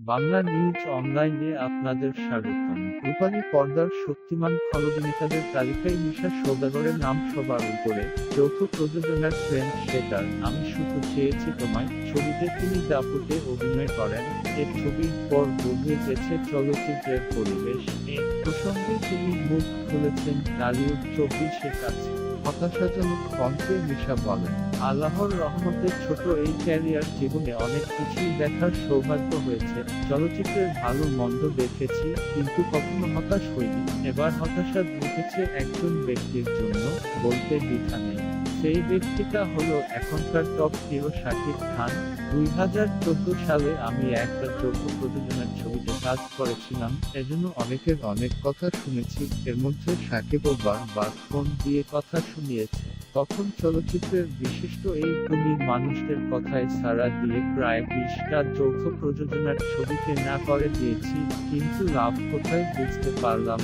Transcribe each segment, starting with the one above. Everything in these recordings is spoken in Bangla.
বাংলা নিউজ অনলাইনে আপনাদের স্বাগতম। রূপালী পর্দার শক্তিমান খলবিনেতাদের তালিকায় মিশা সৌদাগরের নাম সবার উপরে। যৌথ প্রযোজনার ফ্রেন্ড সেটার। আমি শুধু চেয়েছি তোমায়, ছবিতে তিনি দাপুটে অভিনয় করেন, এ ছবির পর বদলে গেছে চলচ্চিত্রের পরিবেশ। এ প্রসঙ্গে তিনি মুখ খুলেছেন টালিউড চব্বিশের কাছে। হতাশাজনক কণ্ঠে মিশা বলেন। আল্লাহর রহমতের ছোট এই ক্যারিয়ার জীবনে অনেক কিছুই দেখার সৌভাগ্য হয়েছে। চলচ্চিত্রের ভালো মন্দ দেখেছি, কিন্তু কখনো হতাশ হইনি। এবার হতাশা ঢুকেছে একজন ব্যক্তির জন্য, বলতে দ্বিধা নেই। সেই ব্যক্তিটা হলো এখনকার টপ হিরো শাকিব খান। দুই হাজার চোদ্দ সালে আমি একটা চোখ প্রযোজনার ছবিতে কাজ করেছিলাম। এজন্য অনেকের অনেক কথা শুনেছি। এর মধ্যে সাকিবও বারবার ফোন দিয়ে কথা শুনিয়েছে। তখন চলচ্চিত্রের বিশিষ্ট এই গুণী মানুষদের কথায় সারা দিয়ে প্রায় বিশটা যৌথ প্রযোজনার ছবিকে না করে দিয়েছি, কিন্তু লাভ কোথায় বুঝতে পারলাম।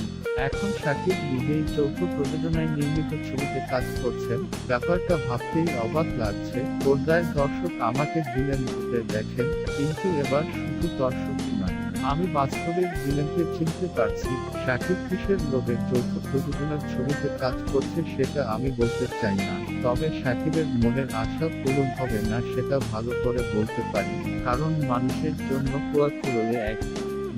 এখন সাকিব নিজেই যৌথ প্রযোজনায় নির্মিত ছবিতে কাজ করছেন। ব্যাপারটা ভাবতেই অবাক লাগছে। পর্দায় দর্শক আমাকে ভিলেন দেখেন, কিন্তু এবার শুধু দর্শকই নয়। আমি বাস্তবে ভিলেনকে চিনতে পারছি সাকিব কিসের লোভে চৌথ প্রযোজনার ছবিতে কাজ করছে সেটা আমি বলতে চাই না, তবে সাকিবের মনের আশা পূরণ হবে না সেটা ভালো করে বলতে পারি, কারণ মানুষের জন্য কুয়া কুড়োলে এক,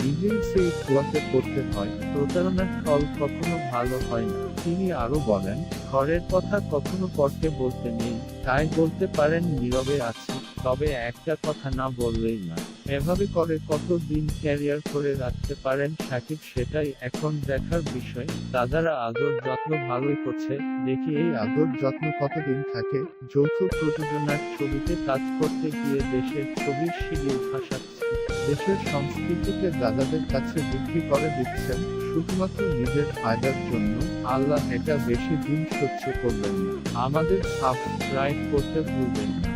নিজেই সেই কুয়াতে পড়তে হয়, প্রতারণার ফল কখনো ভালো হয় না, তিনি আরও বলেন, ঘরের কথা কখনো পড়তে বলতে নেই, তাই বলতে পারেন নীরবে আছি, তবে একটা কথা না বললেই না এভাবে করে কত দিন ক্যারিয়ার করে রাখতে পারেন সাকিব সেটাই এখন দেখার বিষয়। দাদারা আদর যত্ন ভালোই করছে। দেখি এই আদর যত্ন কতদিন থাকে। যৌথ প্রযোজনার ছবিতে কাজ করতে গিয়ে দেশের ছবির শিডিউল ভাসাচ্ছে দেশের সংস্কৃতিকে দাদাদের কাছে বিক্রি করে দিচ্ছেন। শুধুমাত্র নিজের ফায়দার জন্য আল্লাহ এটা বেশি দিন সহ্য করবেন না। আমাদের সাবস্ক্রাইব করতে ভুলবেন না।